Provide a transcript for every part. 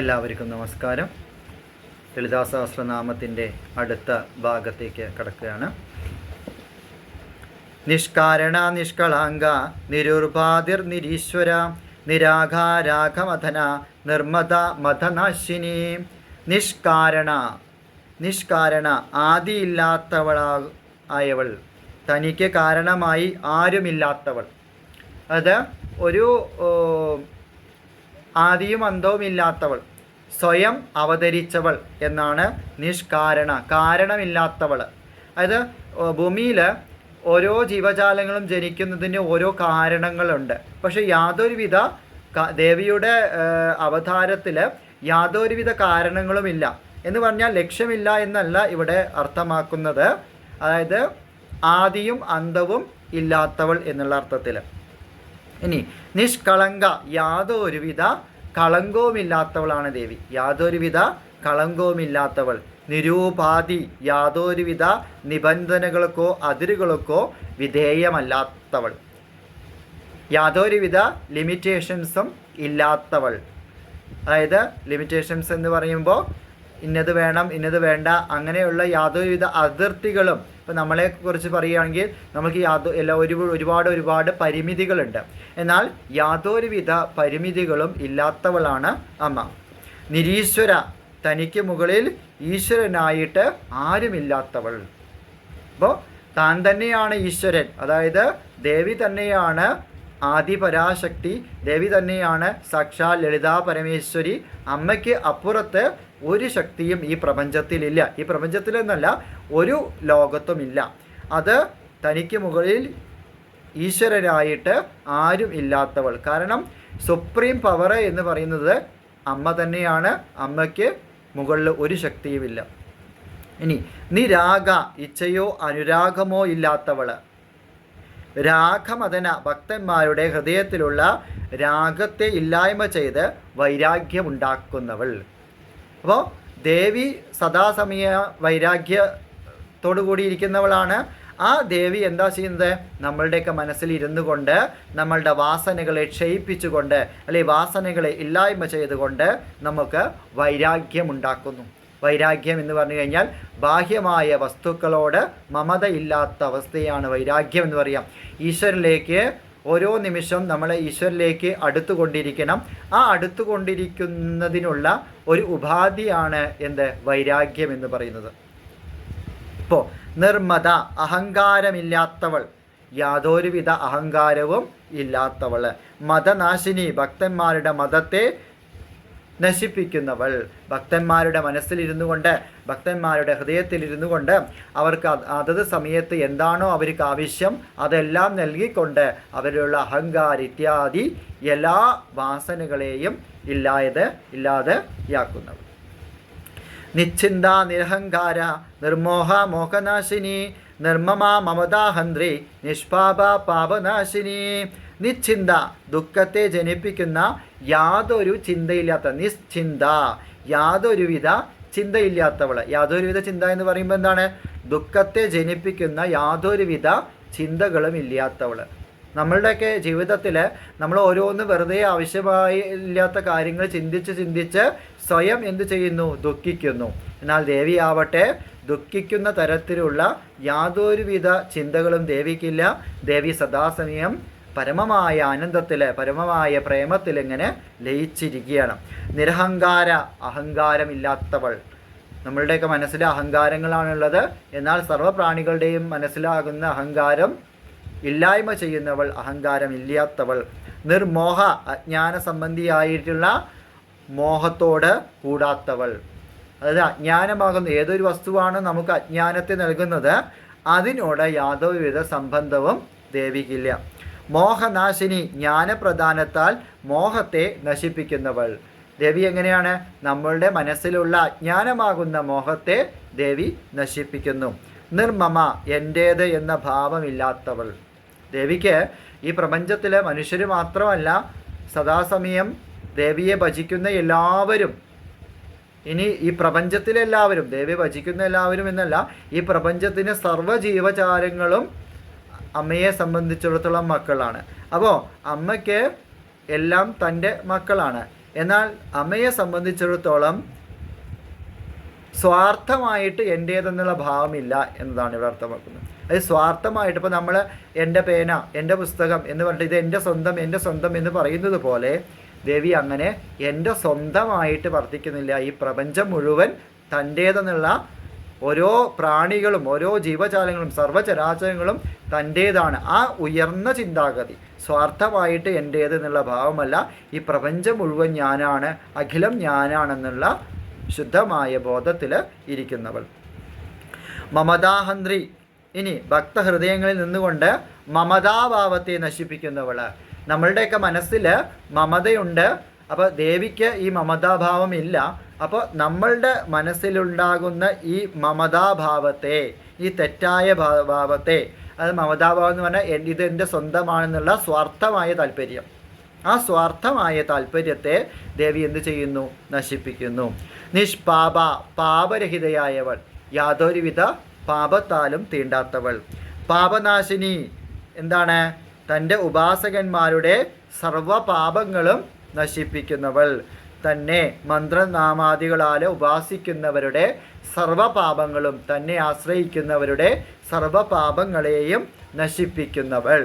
എല്ലാവർക്കും നമസ്കാരം. ലളിതാസഹസ്രനാമത്തിന്റെ അടുത്ത ഭാഗത്തേക്ക് കടക്കുകയാണ്. നിഷ്കാരണ നിഷ്കളാംഗ നിരുർബാധിർ നിരീശ്വര നിരാഘാരാഘമഥന നിർമ്മത മഥനാശിനി നിഷ്കാരണ നിഷ്കാരണ ആദിയില്ലാത്തവളാ ആയവൾ. തനിക്ക് കാരണമായി ആരുമില്ലാത്തവൾ. അത് ഒരു ആദിയും അന്തവും ഇല്ലാത്തവൾ സ്വയം അവതരിച്ചവൾ എന്നാണ് നിഷ്കാരണ കാരണമില്ലാത്തവൾ. അതായത് ഭൂമിയിൽ ഓരോ ജീവജാലങ്ങളും ജനിക്കുന്നതിന് ഓരോ കാരണങ്ങളുണ്ട്. പക്ഷേ യാതൊരുവിധ ദേവിയുടെ അവതാരത്തിൽ യാതൊരുവിധ കാരണങ്ങളുമില്ല. എന്ന് പറഞ്ഞാൽ ലക്ഷ്യമില്ല എന്നല്ല ഇവിടെ അർത്ഥമാക്കുന്നത്. അതായത് ആദിയും അന്തവും ഇല്ലാത്തവൾ എന്നുള്ള അർത്ഥത്തിൽ ഇനി നിഷ്കളങ്ക യാതൊരുവിധ കളങ്കവുമില്ലാത്തവളാണ് ദേവി. യാതൊരുവിധ കളങ്കവുമില്ലാത്തവൾ. നിരൂപാധി യാതൊരുവിധ നിബന്ധനകൾക്കോ അതിരുകൾക്കോ വിധേയമല്ലാത്തവൾ. യാതൊരുവിധ ലിമിറ്റേഷൻസും ഇല്ലാത്തവൾ. അതായത് ലിമിറ്റേഷൻസ് എന്ന് പറയുമ്പോൾ ഇന്നത് വേണം ഇന്നത് വേണ്ട അങ്ങനെയുള്ള യാതൊരുവിധ അതിർത്തികളും ഇപ്പം നമ്മളെ കുറിച്ച് പറയുകയാണെങ്കിൽ നമുക്ക് യാതൊ എല്ലാ ഒരു ഒരുപാട് ഒരുപാട് പരിമിതികളുണ്ട്. എന്നാൽ യാതൊരുവിധ പരിമിതികളും ഇല്ലാത്തവളാണ് അമ്മ. നിരീശ്വര തനിക്ക് മുകളിൽ ഈശ്വരനായിട്ട് ആരുമില്ലാത്തവൾ. അപ്പോൾ താൻ തന്നെയാണ് ഈശ്വരൻ. അതായത് ദേവി തന്നെയാണ് ആദിപരാശക്തി ദേവി തന്നെയാണ്. സാക്ഷാൽ ലളിതാ പരമേശ്വരി. അമ്മയ്ക്ക് അപ്പുറത്ത് ഒരു ശക്തിയും ഈ പ്രപഞ്ചത്തിലില്ല. ഈ പ്രപഞ്ചത്തിലെന്നല്ല ഒരു ലോകത്തുമില്ല. അത് തനിക്ക് മുകളിൽ ഈശ്വരനായിട്ട് ആരും ഇല്ലാത്തവൾ. കാരണം സുപ്രീം പവർ എന്ന് പറയുന്നത് അമ്മ തന്നെയാണ്. അമ്മയ്ക്ക് മുകളിൽ ഒരു ശക്തിയുമില്ല. ഇനി നിരാഗ ഇച്ഛയോ അനുരാഗമോ ഇല്ലാത്തവൾ. രാഗമതന ഭക്തന്മാരുടെ ഹൃദയത്തിലുള്ള രാഗത്തെ ഇല്ലായ്മ ചെയ്ത് വൈരാഗ്യമുണ്ടാക്കുന്നവൾ. അപ്പോൾ ദേവി സദാസമയ വൈരാഗ്യത്തോടു കൂടി ഇരിക്കുന്നവളാണ് ആ ദേവി എന്താ ചെയ്യുന്നത്? നമ്മളുടെയൊക്കെ മനസ്സിൽ ഇരുന്നു കൊണ്ട് നമ്മളുടെ വാസനകളെ ക്ഷയിപ്പിച്ചുകൊണ്ട് അല്ലെങ്കിൽ വാസനകളെ ഇല്ലായ്മ ചെയ്തുകൊണ്ട് നമുക്ക് വൈരാഗ്യമുണ്ടാക്കുന്നു. വൈരാഗ്യം എന്ന് പറഞ്ഞു കഴിഞ്ഞാൽ ബാഹ്യമായ വസ്തുക്കളോട് മമതയില്ലാത്ത അവസ്ഥയാണ് വൈരാഗ്യം എന്ന് പറയാം. ഈശ്വരിലേക്ക് ഓരോ നിമിഷം നമ്മളെ ഈശ്വരിലേക്ക് അടുത്തുകൊണ്ടിരിക്കണം. ആ അടുത്തുകൊണ്ടിരിക്കുന്നതിനുള്ള ഒരു ഉപാധിയാണ് എന്ത്? വൈരാഗ്യം എന്ന് പറയുന്നത്. ഇപ്പോൾ നിർമ്മത അഹങ്കാരമില്ലാത്തവൾ. യാതൊരുവിധ അഹങ്കാരവും ഇല്ലാത്തവൾ. മതനാശിനി ഭക്തന്മാരുടെ മതത്തെ നശിപ്പിക്കുന്നവൾ. ഭക്തന്മാരുടെ മനസ്സിലിരുന്നു കൊണ്ട് ഭക്തന്മാരുടെ ഹൃദയത്തിലിരുന്നു കൊണ്ട് അവർക്ക് അത് അതത് സമയത്ത് എന്താണോ അവർക്ക് ആവശ്യം അതെല്ലാം നൽകിക്കൊണ്ട് അവരിലുള്ള അഹങ്കാര ഇത്യാദി എല്ലാ വാസനകളെയും ഇല്ലായത് ഇല്ലാതെ ഇല്ലാതെയാക്കുന്നവൾ നിശ്ചിന്ത നിരഹങ്കാര നിർമോഹ മോഹനാശിനി നിർമ്മമാ മമതാഹന്ത്രി നിഷ്പാപ പാപനാശിനി നിശ്ചിന്ത. ദുഃഖത്തെ ജനിപ്പിക്കുന്ന യാതൊരു ചിന്തയില്ലാത്ത നിശ്ചിന്ത. യാതൊരുവിധ ചിന്തയില്ലാത്തവൾ. യാതൊരുവിധ ചിന്ത എന്ന് പറയുമ്പോൾ എന്താണ്? ദുഃഖത്തെ ജനിപ്പിക്കുന്ന യാതൊരുവിധ ചിന്തകളും ഇല്ലാത്തവൾ. നമ്മളുടെയൊക്കെ ജീവിതത്തിൽ നമ്മൾ ഓരോന്ന് വെറുതെ ആവശ്യമായി ഇല്ലാത്ത കാര്യങ്ങൾ ചിന്തിച്ച് ചിന്തിച്ച് സ്വയം എന്ത് ചെയ്യുന്നു? ദുഃഖിക്കുന്നു. എന്നാൽ ദേവി ആവട്ടെ ദുഃഖിക്കുന്ന തരത്തിലുള്ള യാതൊരുവിധ ചിന്തകളും ദേവിക്കില്ല. ദേവി സദാസമയം പരമമായ ആനന്ദത്തിൽ പരമമായ പ്രേമത്തിൽ ഇങ്ങനെ ലയിച്ചിരിക്കുകയാണ്. നിരഹങ്കാര അഹങ്കാരമില്ലാത്തവൾ. നമ്മളുടെയൊക്കെ മനസ്സിൽ അഹങ്കാരങ്ങളാണുള്ളത്. എന്നാൽ സർവപ്രാണികളുടെയും മനസ്സിലാകുന്ന അഹങ്കാരം ഇല്ലായ്മ ചെയ്യുന്നവൾ അഹങ്കാരമില്ലാത്തവൾ. നിർമോഹ അജ്ഞാന സംബന്ധിയായിട്ടുള്ള മോഹത്തോട് കൂടാത്തവൾ. അതായത് അജ്ഞാനമാകുന്ന ഏതൊരു വസ്തുവാണ് നമുക്ക് അജ്ഞാനത്തെ നൽകുന്നത്? അതിനോട് യാതൊരുവിധ സംബന്ധവും ദേവിക്കില്ല. മോഹനാശിനി ജ്ഞാനപ്രധാനത്താൽ മോഹത്തെ നശിപ്പിക്കുന്നവൾ. ദേവി എങ്ങനെയാണ്? നമ്മളുടെ മനസ്സിലുള്ള അജ്ഞാനമാകുന്ന മോഹത്തെ ദേവി നശിപ്പിക്കുന്നു. നിർമ്മമ എന്റേത് എന്ന ഭാവമില്ലാത്തവൾ. ദേവിക്ക് ഈ പ്രപഞ്ചത്തിലെ മനുഷ്യർ മാത്രമല്ല സദാസമയം ദേവിയെ ഭജിക്കുന്ന എല്ലാവരും ഇനി ഈ പ്രപഞ്ചത്തിലെല്ലാവരും ദേവിയെ ഭജിക്കുന്ന എല്ലാവരും എന്നല്ല ഈ പ്രപഞ്ചത്തിന് സർവ ജീവജാലങ്ങളും അമ്മയെ സംബന്ധിച്ചിടത്തോളം മക്കളാണ്. അപ്പോൾ അമ്മയ്ക്ക് എല്ലാം തന്റെ മക്കളാണ്. എന്നാൽ അമ്മയെ സംബന്ധിച്ചിടത്തോളം സ്വാർത്ഥമായിട്ട് എന്റേതെന്നുള്ള ഭാവമില്ല എന്നതാണ് ഇവിടെ അർത്ഥമാക്കുന്നത്. അത് സ്വാർത്ഥമായിട്ട് ഇപ്പോൾ നമ്മൾ എന്റെ പേന എന്റെ പുസ്തകം എന്ന് പറഞ്ഞിട്ട് ഇത് എന്റെ സ്വന്തം എന്റെ സ്വന്തം എന്ന് പറയുന്നത് പോലെ ദേവി അങ്ങനെ എന്റെ സ്വന്തമായിട്ട് വർദ്ധിക്കുന്നില്ല ഈ പ്രപഞ്ചം മുഴുവൻ തന്റേതെന്നുള്ള ഓരോ പ്രാണികളും ഓരോ ജീവജാലങ്ങളും സർവചരാചരങ്ങളും തന്റേതാണ്. ആ ഉയർന്ന ചിന്താഗതി സ്വാർത്ഥമായിട്ട് എന്റേത് എന്നുള്ള ഭാവമല്ല ഈ പ്രപഞ്ചം മുഴുവൻ ഞാനാണ് അഖിലം ഞാനാണെന്നുള്ള ശുദ്ധമായ ബോധത്തിൽ ഇരിക്കുന്നവൾ. മമതാഹന്ത്രി ഇനി ഭക്തഹൃദയങ്ങളിൽ നിന്നുകൊണ്ട് മമതാഭാവത്തെ നശിപ്പിക്കുന്നവൾ നമ്മളുടെയൊക്കെ മനസ്സിൽ മമതയുണ്ട്. അപ്പോൾ ദേവിക്ക് ഈ മമതാഭാവം ഇല്ല. അപ്പോൾ നമ്മളുടെ മനസ്സിലുണ്ടാകുന്ന ഈ മമതാഭാവത്തെ ഈ തെറ്റായ ഭാവത്തെ അത് മമതാഭാവം എന്ന് പറഞ്ഞാൽ ഇത് എന്റെ സ്വന്തമാണെന്നുള്ള സ്വാർത്ഥമായ താല്പര്യം. ആ സ്വാർത്ഥമായ താല്പര്യത്തെ ദേവി എന്ത് ചെയ്യുന്നു? നശിപ്പിക്കുന്നു. നിഷ്പാപ പാപരഹിതയായവൾ യാതൊരുവിധ പാപത്താലും തീണ്ടാത്തവൾ. പാപനാശിനി എന്താണ്? തന്റെ ഉപാസകന്മാരുടെ സർവ പാപങ്ങളും നശിപ്പിക്കുന്നവൾ. തന്നെ മന്ത്രനാമാദികളാൽ ഉപാസിക്കുന്നവരുടെ സർവപാപങ്ങളും തന്നെ ആശ്രയിക്കുന്നവരുടെ സർവപാപങ്ങളെയും നശിപ്പിക്കുന്നവൾ.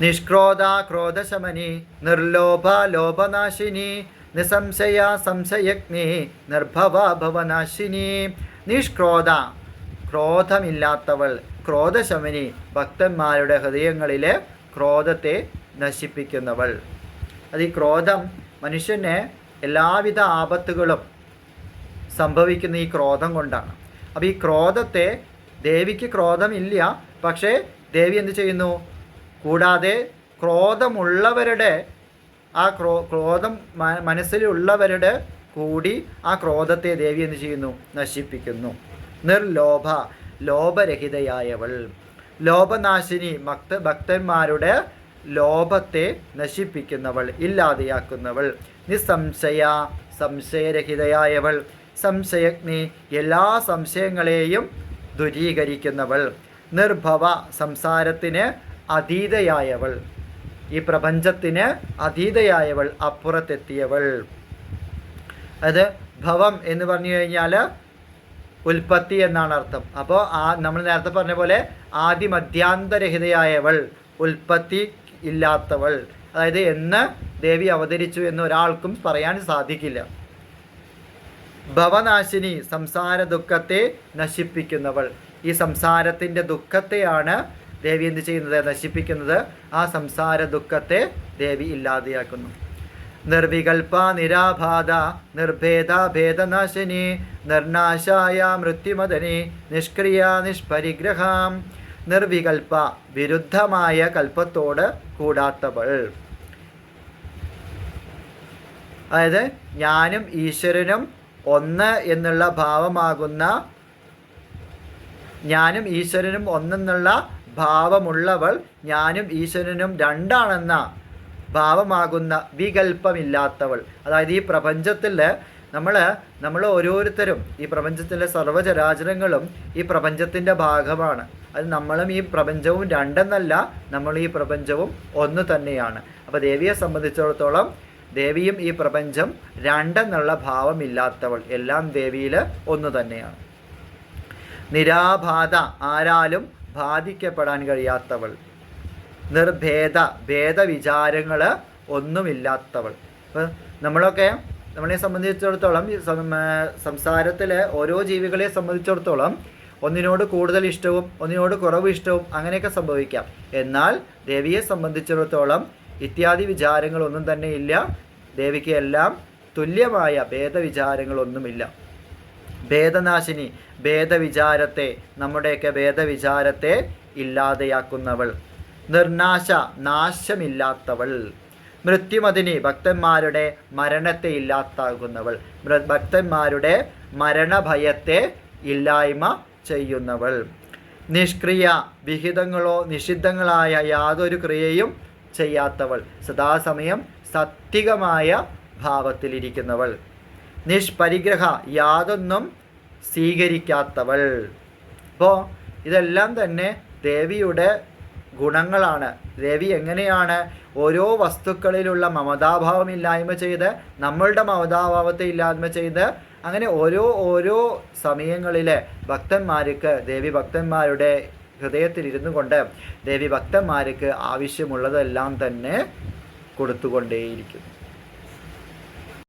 നിഷ്ക്രോധ ക്രോധശമനി നിർലോഭ ലോഭനാശിനി നിസംശയ സംശയഗ്നി നിർഭവ ഭവനാശിനി. നിഷ്ക്രോധ ക്രോധമില്ലാത്തവൾ ക്രോധശമനി ഭക്തന്മാരുടെ ഹൃദയങ്ങളിലെ ക്രോധത്തെ നശിപ്പിക്കുന്നവൾ. അത് ഈ ക്രോധം മനുഷ്യനെ എല്ലാവിധ ആപത്തുകളും സംഭവിക്കുന്ന ഈ ക്രോധം കൊണ്ടാണ്. അപ്പോൾ ഈ ക്രോധത്തെ ദേവിക്ക് ക്രോധമില്ല പക്ഷേ ദേവി എന്ത് ചെയ്യുന്നു? കൂടാതെ ക്രോധമുള്ളവരുടെ ആ ക്രോ ക്രോധം മനസ്സിലുള്ളവരുടെ കൂടി ആ ക്രോധത്തെ ദേവി എന്ത് ചെയ്യുന്നു? നശിപ്പിക്കുന്നു. നിർലോഭ ലോഭരഹിതയായവൾ. ലോഭനാശിനി ഭക്ത ഭക്തന്മാരുടെ ലോഭത്തെ നശിപ്പിക്കുന്നവൾ ഇല്ലാതെയാക്കുന്നവൾ നിസ്സംശയ സംശയരഹിതയായവൾ സംശയഗ്നി എല്ലാ സംശയങ്ങളെയും ദുരീകരിക്കുന്നവൾ നിർഭവ സംസാരത്തിന് അതീതയായവൾ ഈ പ്രപഞ്ചത്തിന് അതീതയായവൾ അപ്പുറത്തെത്തിയവൾ. അത് ഭവം എന്ന് പറഞ്ഞു കഴിഞ്ഞാൽ ഉൽപ്പത്തി എന്നാണ് അർത്ഥം. അപ്പോൾ ആ നമ്മൾ നേരത്തെ പറഞ്ഞ പോലെ ആദിമധ്യാന്തരഹിതയായവൾ ഉൽപ്പത്തി ഇല്ലാത്തവൾ. അതായത് എന്ന് ദേവി അവതരിച്ചു എന്ന് ഒരാൾക്കും പറയാൻ സാധിക്കില്ല. ഭവനാശിനി സംസാര ദുഃഖത്തെ നശിപ്പിക്കുന്നവൾ. ഈ സംസാരത്തിന്റെ ദുഃഖത്തെയാണ് ദേവി എന്ത് ചെയ്യുന്നത്? നശിപ്പിക്കുന്നത്. ആ സംസാര ദുഃഖത്തെ ദേവി ഇല്ലാതെയാക്കുന്നു. നിർവികൽപ നിരാബാധ നിർഭേദ ഭേദനാശിനി നിർനാശായ മൃത്യുമദനി നിഷ്ക്രിയ നിഷ്പരിഗ്രഹാം നിർവികൽപ വിരുദ്ധമായ കൽപ്പത്തോട് കൂടാത്തവൾ. അതായത് ഞാനും ഈശ്വരനും ഒന്ന് എന്നുള്ള ഭാവമാകുന്ന ഞാനും ഈശ്വരനും ഒന്നെന്നുള്ള ഭാവമുള്ളവൾ ഞാനും ഈശ്വരനും രണ്ടാണെന്ന ഭാവമാകുന്ന വികല്പമില്ലാത്തവൾ അതായത് ഈ പ്രപഞ്ചത്തിൽ നമ്മൾ നമ്മൾ ഓരോരുത്തരും ഈ പ്രപഞ്ചത്തിലെ സർവചരാചരങ്ങളും ഈ പ്രപഞ്ചത്തിന്റെ ഭാഗമാണ്. അത് നമ്മളും ഈ പ്രപഞ്ചവും രണ്ടെന്നല്ല നമ്മൾ ഈ പ്രപഞ്ചവും ഒന്ന് തന്നെയാണ്. അപ്പോൾ ദേവിയെ സംബന്ധിച്ചിടത്തോളം ദേവിയും ഈ പ്രപഞ്ചം രണ്ടെന്നുള്ള ഭാവമില്ലാത്തവൾ. എല്ലാം ദേവിയിൽ ഒന്ന് തന്നെയാണ്. നിരാബാധ ആരാലും ബാധിക്കപ്പെടാൻ കഴിയാത്തവൾ. നിർഭേദ ഭേദവിചാരങ്ങൾ ഒന്നുമില്ലാത്തവൾ. ഇപ്പം നമ്മളൊക്കെ നമ്മളെ സംബന്ധിച്ചിടത്തോളം സംസാരത്തിലെ ഓരോ ജീവികളെ സംബന്ധിച്ചിടത്തോളം ഒന്നിനോട് കൂടുതൽ ഇഷ്ടവും ഒന്നിനോട് കുറവ് ഇഷ്ടവും അങ്ങനെയൊക്കെ സംഭവിക്കാം. എന്നാൽ ദേവിയെ സംബന്ധിച്ചിടത്തോളം ഇത്യാദി വിചാരങ്ങളൊന്നും തന്നെ ഇല്ല. ദേവിക്ക് എല്ലാം തുല്യമായ ഭേദവിചാരങ്ങളൊന്നുമില്ല. ഭേദനാശിനി ഭേദവിചാരത്തെ നമ്മുടെയൊക്കെ ഭേദവിചാരത്തെ ഇല്ലാതെയാക്കുന്നവൾ. നിർനാശ നാശമില്ലാത്തവൾ. മൃത്യുമതിനി ഭക്തന്മാരുടെ മരണത്തെ ഇല്ലാത്താകുന്നവൾ ഭക്തന്മാരുടെ മരണഭയത്തെ ഇല്ലായ്മ ചെയ്യുന്നവൾ. നിഷ്ക്രിയ വിഹിതങ്ങളോ നിഷിദ്ധങ്ങളായ യാതൊരു ക്രിയയും ചെയ്യാത്തവൾ. സദാസമയം സത്വികമായ ഭാവത്തിലിരിക്കുന്നവൾ. നിഷ്പരിഗ്രഹ യാതൊന്നും സ്വീകരിക്കാത്തവൾ. അപ്പോൾ ഇതെല്ലാം തന്നെ ദേവിയുടെ ഗുണങ്ങളാണ്. ദേവി എങ്ങനെയാണ് ഓരോ വസ്തുക്കളിലുള്ള മമതാഭാവം ഇല്ലായ്മ ചെയ്ത് നമ്മളുടെ മമതാഭാവത്തെ ഇല്ലായ്മ ചെയ്ത് അങ്ങനെ ഓരോ ഓരോ സമയങ്ങളിൽ ഭക്തന്മാർക്ക് ദേവി ഭക്തന്മാരുടെ ഹൃദയത്തിലിരുന്നു കൊണ്ട് ദേവി ഭക്തന്മാർക്ക് ആവശ്യമുള്ളതെല്ലാം തന്നെ കൊടുത്തുകൊണ്ടേയിരിക്കുന്നു